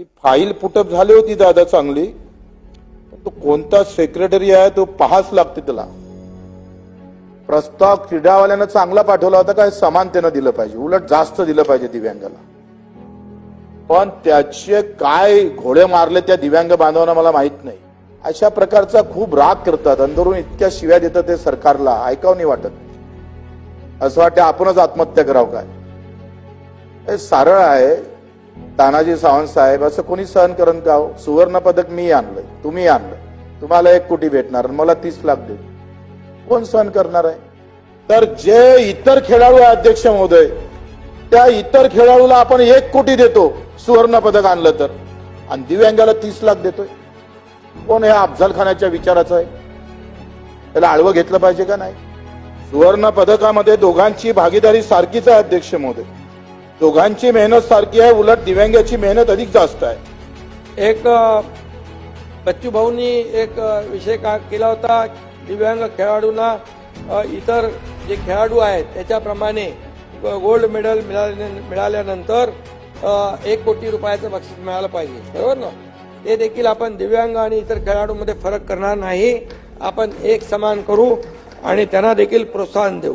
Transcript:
ती file put up झाली होती दादा चांगली. पण तो कोणता सेक्रेटरी आहे तो पाहाच लागते त्याला. प्रस्ताव क्रीडावाल्यानं चांगला पाठवला होता काय समानतेनं दिलं पाहिजे. उलट जास्त दिलं पाहिजे दिव्यांगाला. पण त्याचे काय घोडे मारले त्या दिव्यांग बांधवांना मला माहीत नाही. अशा प्रकारचा खूप राग करतात. अंदरून इतक्या शिव्या देतात ते सरकारला. ऐकावं नाही वाटत. असं वाटतं आपणच आत्महत्या करावं काय? हे सारळ आहे. तानाजी सावंत साहेब असं कोणी सहन करण का हो? सुवर्ण पदक मी आणलंय तुम्ही आणलं तुम्हाला एक कोटी भेटणार आणि मला तीस लाख दे कोण सहन करणार आहे? तर जे इतर खेळाडू आहे अध्यक्ष महोदय त्या इतर खेळाडूला आपण एक कोटी देतो सुवर्ण पदक आणलं तर. आणि दिव्यांगाला तीस लाख देतोय. कोण हे अफजल खानाच्या विचाराचं आहे? त्याला आळवं घेतलं पाहिजे का नाही? सुवर्ण पदकामध्ये दोघांची भागीदारी सारखीच आहे अध्यक्ष महोदय. दोघांची मेहनत सारखी आहे उलट दिव्यांगाची मेहनत अधिक जास्त आहे. एक बच्चूभाऊंनी बच्चू एक विषय का केला होता दिव्यांग खेळाडूंना इतर जे खेळाडू आहेत त्याच्याप्रमाणे गोल्ड मेडल मिळाल्यानंतर एक कोटी रुपयाचं बक्षीस मिळालं पाहिजे बरोबर ना? ते देखील आपण दिव्यांग आणि इतर खेळाडूंमध्ये फरक करणार नाही. आपण एक समान करू आणि त्यांना देखील प्रोत्साहन देऊ.